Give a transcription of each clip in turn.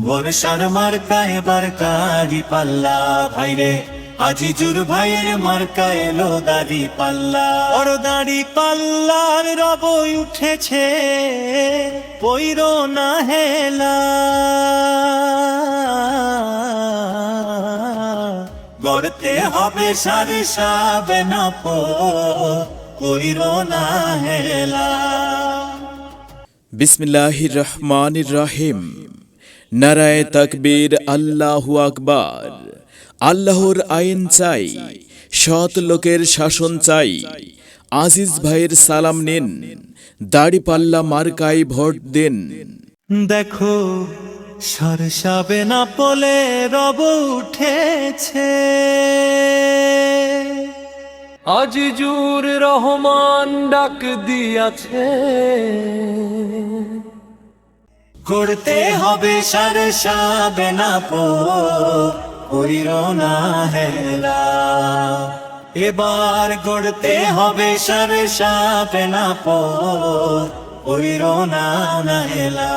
বর্ষার মার্কা এবার কারি পাল্লা, ভাইরে। আজিজুর ভাইয়ের মার্কা এলো দাড়ি পাল্লা। বড় দাড়ি পাল্লার রব উঠেছে পৈর না হেলা। গড়তে হবে সারে সাবে না পো পৈর না হেলা। বিসমিল্লাহির রহমানির রহিম। নারায় তাকবীর আল্লাহু আকবার। আল্লাহর আইন চাই, সৎ লোকের শাসন চাই, আজিজ ভাইয়ের সালাম নিন, দাড়ি পাল্লা মার্কাই ভোট দিন। দেখো সরসাবে না পলে রব উঠেছে। আজিজুর রহমান ডাক দিয়াছে। করতে হবে সরসাবে না পো কইর না হেলা। এবার গড়তে হবে সরসাবে না পো কইর না হেলা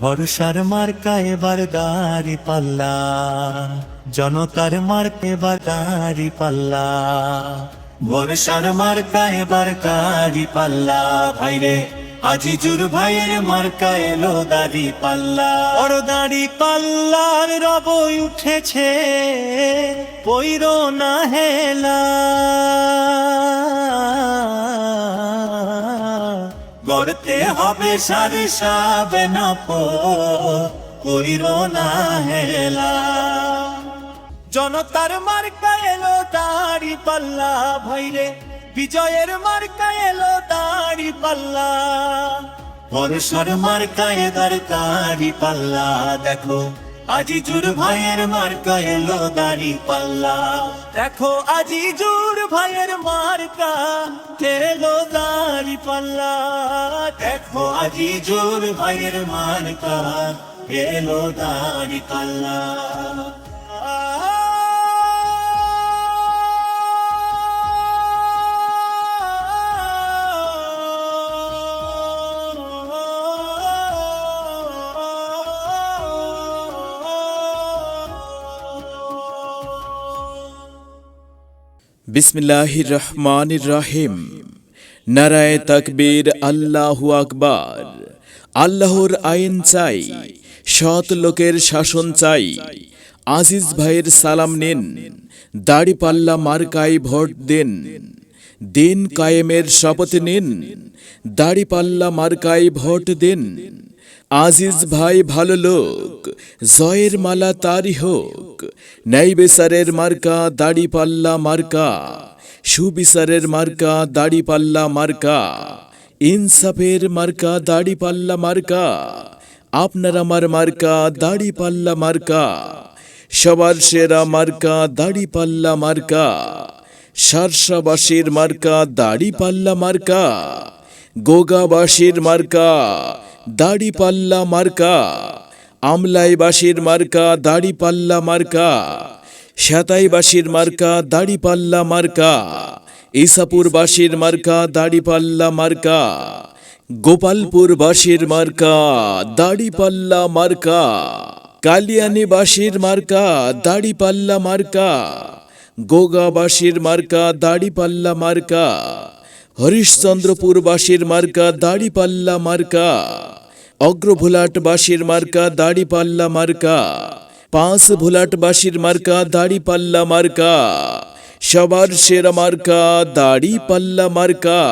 ভরসার মার্কা এবার দাঁড়ি পাল্লা, জনতার মার্কে এবার দাঁড়ি পাল্লা। ভরসার মার্কা এবার দাড়ি পাল্লা, ভাইরে। আজিজুর ভাইয়ের মার্কা এলো দাড়ি পাল্লা। বড় দাড়ি পাল্লার রব উঠেছে পৈর না হেলা। গড়তে হবে সারে সাবে না পো কইর না হেলা। জনতার মার্কা এলো দাড়ি পাল্লা ভাইরে। বিজয়ের মার্কা এলো দাড়ি পাল্লা। পরশর মার্কা এ দাড়ি পাল্লা। দেখো আজি জুর ভাইয়ের মার্কা এলো দাড়ি পাল্লা। দেখো আজি জুর ভাইয়ের মার্কা এলো দাড়ি পাল্লা। দেখো আজি জুর ভাইয়ের মার্কা এলো দাড়ি পাল্লা। বিসমিল্লাহির রহমানির রহিম নারায় তাকবীর, আল্লাহু আকবার। আল্লাহর আইন চাই, সৎ লোকের শাসন চাই। আজিজ ভাইয়ের সালাম নিন, দাড়ি পাল্লা মার্কাই ভোট দিন। দিন কায়েমের শপথ নিন, দাড়ি পাল্লা মার্কাই ভোট দিন। আজিজ ভাই ভালো লোক, জয়ের মালা তারই হোক। ন্যায় বেসারের মার্কা দাড়ি পাল্লা মার্কা, সুবিচারের মার্কা দাড়ি পাল্লা মার্কা, ইনসাফের মার্কা দাড়ি পাল্লা মার্কা, আপনার আমার মার্কা দাড়ি পাল্লা মার্কা, সবার সেরা মার্কা দাড়ি পাল্লা মার্কা, সারসাবাসীর মার্কা দাড়ি পাল্লা মার্কা, গোগাবাসীর মার্কা দাড়ি পাল্লা মার্কা। আমলাইবাসীর মার্কা দাড়ি পাল্লা মার্কা। সাতাইবাসীর মার্কা দাড়ি পাল্লা মার্কা। ইসাপুরবাসীর মার্কা দাড়ি পাল্লা মার্কা। গোপালপুরবাসীর মার্কা দাড়ি পাল্লা মার্কা। কালিয়ানিবাসীর মার্কা দাড়ি পাল্লা মার্কা। গোগাবাসীর মার্কা দাড়ি পাল্লা মার্কা। হরিশ্চন্দ্রপুরবাসীর মার্কা দাড়ি পাল্লা মার্কা। অগ্রভোলাটবাসীর মার্কা দাড়ি পাল্লা মার্কা। পাঁচ ভোলাটবাসীর মার্কা দাড়ি পাল্লা মার্কা। সবার সেরা মার্কা দাড়ি পাল্লা মার্কা।